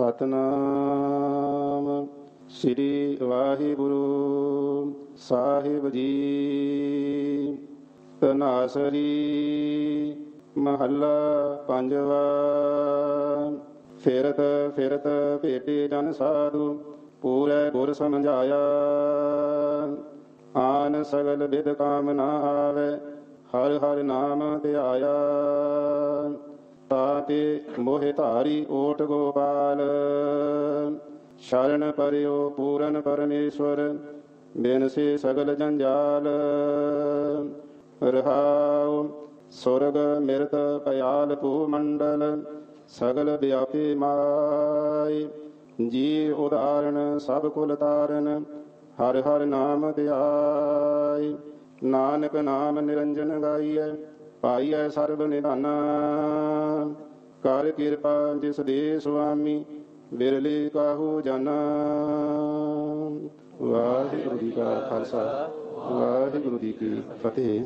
ਸਤਨਾਮ। ਸ੍ਰੀ ਵਾਹਿਗੁਰੂ ਸਾਹਿਬ ਜੀ। ਤਨਾਸਰੀ ਮਹੱਲਾ ਪੰਜਵਾ। ਫਿਰਤ ਫਿਰਤ ਭੇਟੇ ਜਨ ਸਾਧੂ, ਪੂਰੇ ਗੁਰ ਸਮਝਾਇਆ। ਆਨ ਸਗਲ ਵਿਦ ਕਾਮ ਨਾ ਆਵੇ, ਹਰ ਹਰ ਨਾਮ ਧਿਆਇਆ। ਤਾਤੇ ਮੋਹਿ ਧਾਰੀ ਓਟ ਗੋਪਾਲ। ਸ਼ਰਨ ਪਰਿਓ ਪੂਰਨ ਪਰਮੇਸ਼ਵਰ, ਬਿਨਸੇ ਸਗਲ ਜੰਜਾਲ। ਰਹਾਉ ਸੁਰਗ ਮਿਰਤ ਪਿਆਲ ਭੂ ਮੰਡਲ ਸਗਲ ਵਿਆਪੀ ਮਾਈ। ਜੀ ਉਦਾਹਰਣ ਸਭ ਕੁਲ ਤਾਰਨ, ਹਰ ਹਰ ਨਾਮ ਧਿਆਈ। ਨਾਨਕ ਨਾਮ ਨਿਰੰਜਨ ਗਾਈਐ, ਪਾਈਐ ਸਰਬ ਨਿਧਾਨਾ। ਕਰ ਕਿਰਪਾ ਜਿਸ ਦੇ ਸੁਆਮੀ ਬਿਰਲੇ ਕਾਹੂ ਜਾਣਾ ਵਾਹਿਗੁਰੂ ਜੀ ਕਾ ਖਾਲਸਾ, ਵਾਹਿਗੁਰੂ ਜੀ ਕੀ ਫਤਿਹ।